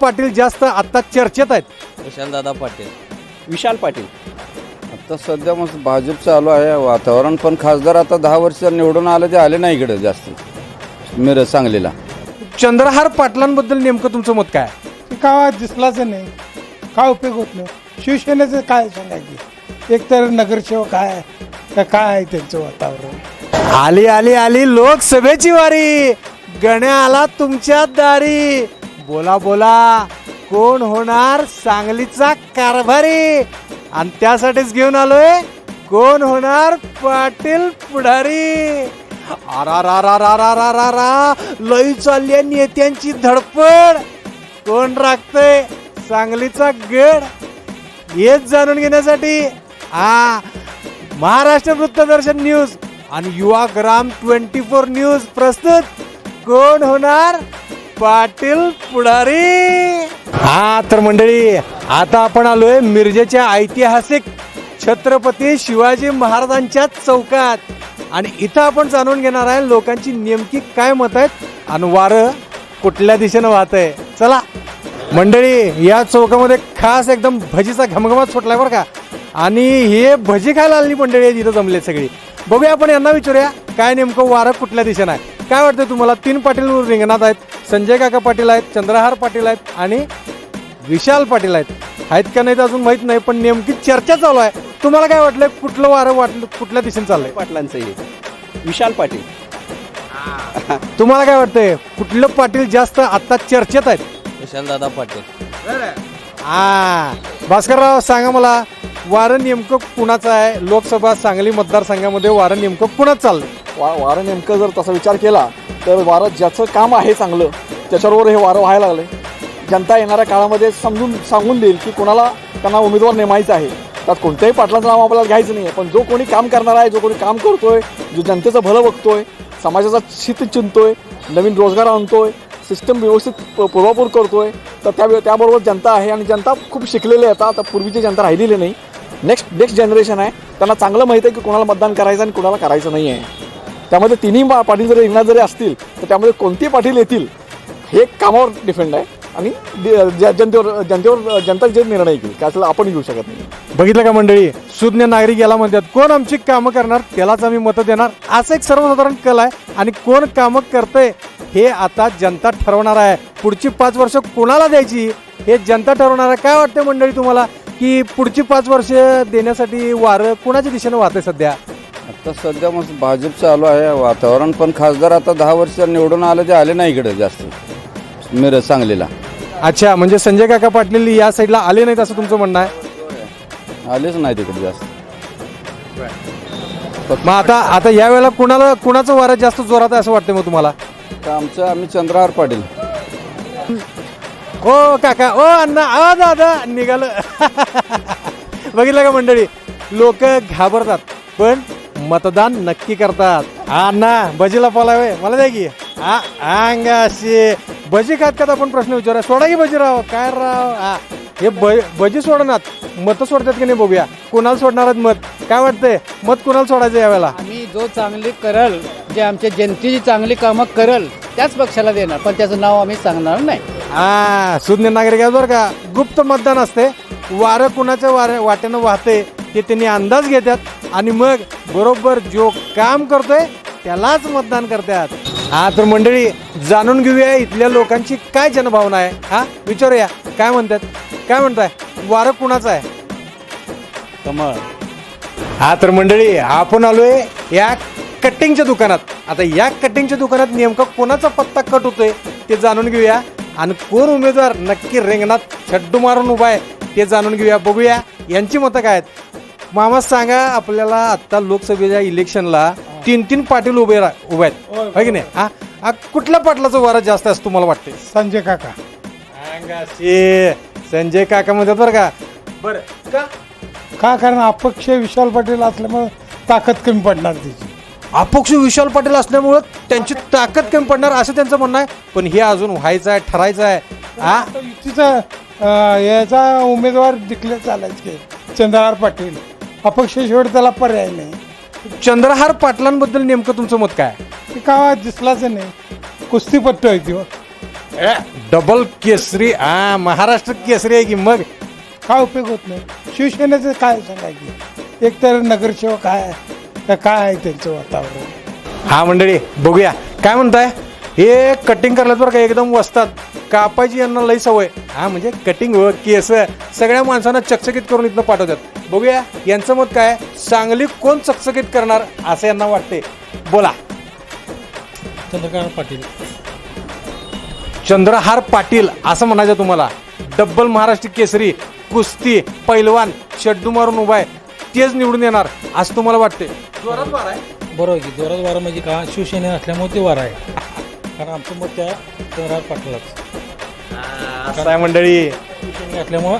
पाटील जास्त आता चर्चेत आहेत. विशालदादा पाटील. विशाल पाटील. आता सध्या मस्त भाजप चालू आहे. वातावरण पण खासदार आता दहा वर्ष निवडून आले ते आले नाही इकडे जास्त. मिरज सांगलीला. चंद्रहार पाटलांबद्दल नेमकं तुमचं मत काय? का दिसलाच नाही. काय उपयोग होत नाही. शिवसेनेचं काय सांगायचे एक तर नगरसेवक आहे. का काय आहे त्यांचं वातावरण? आली आली आली लोकसभेची वारी. गण्या आला तुमच्या दारी. बोला बोला. कोण होणार सांगलीचा कारभारी? आणि त्यासाठीच घेऊन आलोय. कोण होणार पाटील पुढारी? आरा रा रा रा रा रा रा रा लई चालली आहे नेत्यांची धडपड. कोण राखतय सांगलीचा गड? हेच जाणून घेण्यासाठी हा महाराष्ट्र वृत्तदर्शन न्यूज आणि युवा ग्राम ट्वेंटी फोर न्यूज प्रस्तुत. कोण होणार पाटील पुढारी. हा तर मंडळी आता आपण आलोय मिरजेच्या ऐतिहासिक छत्रपती शिवाजी महाराजांच्या चौकात. आणि इथं आपण जाणून घेणार आहे लोकांची नेमकी काय मत आहेत आणि वारं कुठल्या दिशेनं वाहत आहे चला मंडळी या चौकामध्ये खास एकदम भजीचा घमघमाट सुटलाय बरं का. आणि हे भजी खायला आलेली मंडळी आहेत इथं जमले सगळी. बघूया आपण यांना विचारूया काय नेमकं वारं कुठल्या दिशेनं आहे. काय वाटतं तुम्हाला? तीन पाटील रिंगणात आहेत संजय काका पाटील आहेत चंद्रहार पाटील आहेत आणि विशाल पाटील आहेत. आहेत का नाहीत अजून माहीत नाही पण नेमकी चर्चा चालू आहे. तुम्हाला काय वाटलं कुठलं वारं वाटलं कुठल्या दिशेने चाललंय? पाटलांचं हे. विशाल पाटील. तुम्हाला काय वाटतंय? कुठलं पाटील जास्त आता चर्चेत आहेत? विशालदादा पाटील. हा. भास्करराव सांगा मला वारं नेमकं कुणाचं आहे? लोकसभा सांगली मतदारसंघामध्ये वारं नेमकं कुणाच चाललं वा वारं नेमकं जर तसा विचार केला तर वारं ज्याचं काम आहे चांगलं त्याच्याबरोबर हे वारं व्हायला लागले जनता येणाऱ्या काळामध्ये समजून सांगून देईल की कोणाला त्यांना उमेदवार नेमायचा आहे. त्यात कोणत्याही पाटलाचं नाव आपल्याला घ्यायचं नाही आहे पण जो कोणी काम करणार आहे जो कोणी काम करतोय जो जनतेचं भलं बघतोय समाजाचा शित चिंतोय नवीन रोजगार आणतोय सिस्टम व्यवस्थित प- पूर्वापूर करतोय तर त्या त्याबरोबर जनता आहे आणि जनता खूप शिकलेली आहे. आता आता पूर्वीची जनता राहिलेली नाही. नेक्स्ट नेक्स्ट जनरेशन आहे. त्यांना चांगलं माहिती आहे की कोणाला मतदान करायचं आणि कोणाला करायचं नाही आहे त्यामध्ये तिन्ही पा- पाटील जरी रिंगणात जरी असतील तर त्यामध्ये कोणती पाटील येतील हे कामावर डिपेंड आहे. आणि ज- जनतेवर जनतेवर जनता जे निर्णय घेईल त्याला आपण घेऊ शकत नाही. बघितलं का मंडळी? सुज्ञ नागरिक याला म्हणतात कोण आमची कामं करणार? त्यालाच आम्ही मतं देणार. असं एक सर्वसाधारण कल आहे. आणि कोण कामं करतंय हे आता जनता ठरवणार आहे. पुढची पाच वर्ष कोणाला द्यायची? हे जनता ठरवणार आहे. काय वाटतं मंडळी तुम्हाला? की पुढची पाच वर्ष देण्यासाठी वारं कोणाच्या दिशेनं वाहतंय सध्या? आता सध्या मस्त भाजप चालू आहे. वातावरण पण खासदार आता दहा वर्ष निवडून आले ते आले नाही इकडे जास्त. मिरज सांगलीला. अच्छा म्हणजे संजय काका पाटील या साईडला आले नाहीत असं तुमचं म्हणणं आहे? आलेच नाही तिकडे जास्त. मग आता आता या वेळेला कुणाला कुणाचं वारं जास्त जोरात आहे असं वाटतंय मग तुम्हाला? तर आमचं आम्ही चंद्रहार पाटील. ओ काका. ओ अण्णा. आ दादा. निघालं. बघितलं का मंडळी? लोक घाबरतात पण मतदान नक्की करतात. हा अण्णा भजीला पालावे मला द्या की. हा अंगाशी. भजी खात खात आपण प्रश्न विचारा सोडा की भजी राव काय राव? हा. हे ब भजी सोडणार. मत सोडतात की नाही बघूया. कोणाला सोडणार आहेत मत? काय वाटतंय? मत कोणाला सोडायचं यावेळेला? आम्ही जो चांगली करल जे आमच्या जनतेची चांगली कामं करल त्याच पक्षाला देणार. पण त्याचं नाव आम्ही सांगणार नाही. हा सुज्ञ नागरिक आहे बरं का गुप्त मतदान असते. वारं कुणाच्या वाऱ्या वाट्यानं वाहते ते त्यांनी अंदाज घेतात. आणि मग बरोबर जो काम करतोय त्यालाच मतदान करतात. हा तर मंडळी जाणून घेऊया इथल्या लोकांची काय जनभावना आहे. हा विचारूया काय म्हणतात? काय म्हणताय? वारं कुणाचं आहे? कमळ. हा तर मंडळी आपण आलोय या कटिंगच्या दुकानात. आता या कटिंगच्या दुकानात नेमका कोणाचा पत्ता कट होतोय ते जाणून घेऊया. आणि कोण उमेदवार नक्की रिंगणात छड्डू मारून उभा आहे ते जाणून घेऊया बघूया. यांची मतं काय आहेत? मामा सांगा आपल्याला आता लोकसभेच्या इलेक्शनला तीन तीन पाटील उभे रा उभे आहेत. है की नाही? हा? हा, कुठल्या पाटलाचं वारा जास्त असं तुम्हाला वाटते संजय काका. अंगाशी. संजय काका म्हणतात बरं का? बरं. का? का? कारण अपक्ष विशाल पाटील असल्यामुळे ताकद कमी पडणार त्याची. अपक्ष विशाल पाटील असल्यामुळं त्यांची ताकद कमी पडणार असं त्यांचं म्हणणं आहे. पण हे अजून व्हायचं आहे ठरायचं आहे. हा युतीचा अं, याचा उमेदवार डिक्लेअर झालाच की चंद्रहार पाटील. अपक्ष शेवट त्याला पर्याय नाही. चंद्रहार पाटलांबद्दल नेमकं तुमचं मत काय? ते का दिसलाच नाही. कुस्तीपट्टू आहे ती डबल केसरी हा महाराष्ट्र केसरी आहे की मग? काय उपयोग होत नाही. शिवसेनेचं काय सांगायची? एक तर नगरसेवक आहे. का काय आहे त्यांचं वातावरण? हा मंडळी बघूया. काय म्हणताय? हे कटिंग करल्यात बरं का एकदम वसतात. कापायची यांना लई सवय. हा म्हणजे कटिंग व केस सगळ्या माणसांना चकचकीत करून इथनं पाठवतात. बघूया यांचं मत काय? सांगली कोण चकचकीत करणार असं यांना वाटते बोला. चंद्रकांत पाटील. चंद्रहार पाटील असं म्हणायचं तुम्हाला. डब्बल महाराष्ट्र केसरी कुस्ती पैलवान शड्डू मारून उभा आहे. तेच निवडून येणार असं तुम्हाला वाटते जोरात मार आहे. बरोबर की जोरात वारा म्हणजे का? शिवसेने असल्यामुळे ते वारा आहे. कारण आमचं मत त्या पाटलाच. असं आहे मंडळी. शिवसेने असल्यामुळं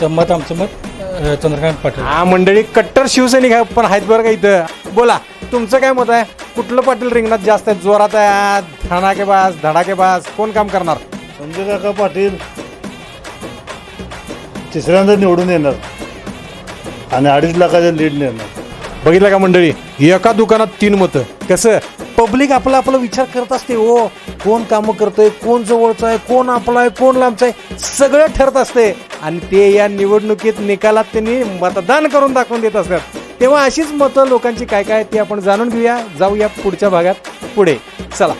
तर मत आमचं मत अं, चंद्रकांत पाटील. हा मंडळी कट्टर शिवसैनिक आहे पण आहेत बरं का इथं. बोला तुमचं काय मत आहे? कुठलं पाटील रिंगणात जास्त आहे जोरात आहे धडाकेबाज धडाकेबाज कोण काम करणार? संजय काका पाटील. तिसऱ्यांदा निवडून येणार. आणि अडीच लाखाच्या लीड नेणार. बघितलं का मंडळी? एका दुकानात तीन मतं. कसं? पब्लिक आपला आपला विचार करत असते ओ कोण कामं करतोय? कोण जवळचं आहे? कोण आपला आहे? कोण लांबचं आहे? सगळं ठरत असते. आणि ते या निवडणुकीत निकालात त्यांनी मतदान करून दाखवून देत असतात. तेव्हा अशीच मतं लोकांची काय काय ते आपण जाणून घेऊया. जाऊया पुढच्या भागात. पुढे. चला.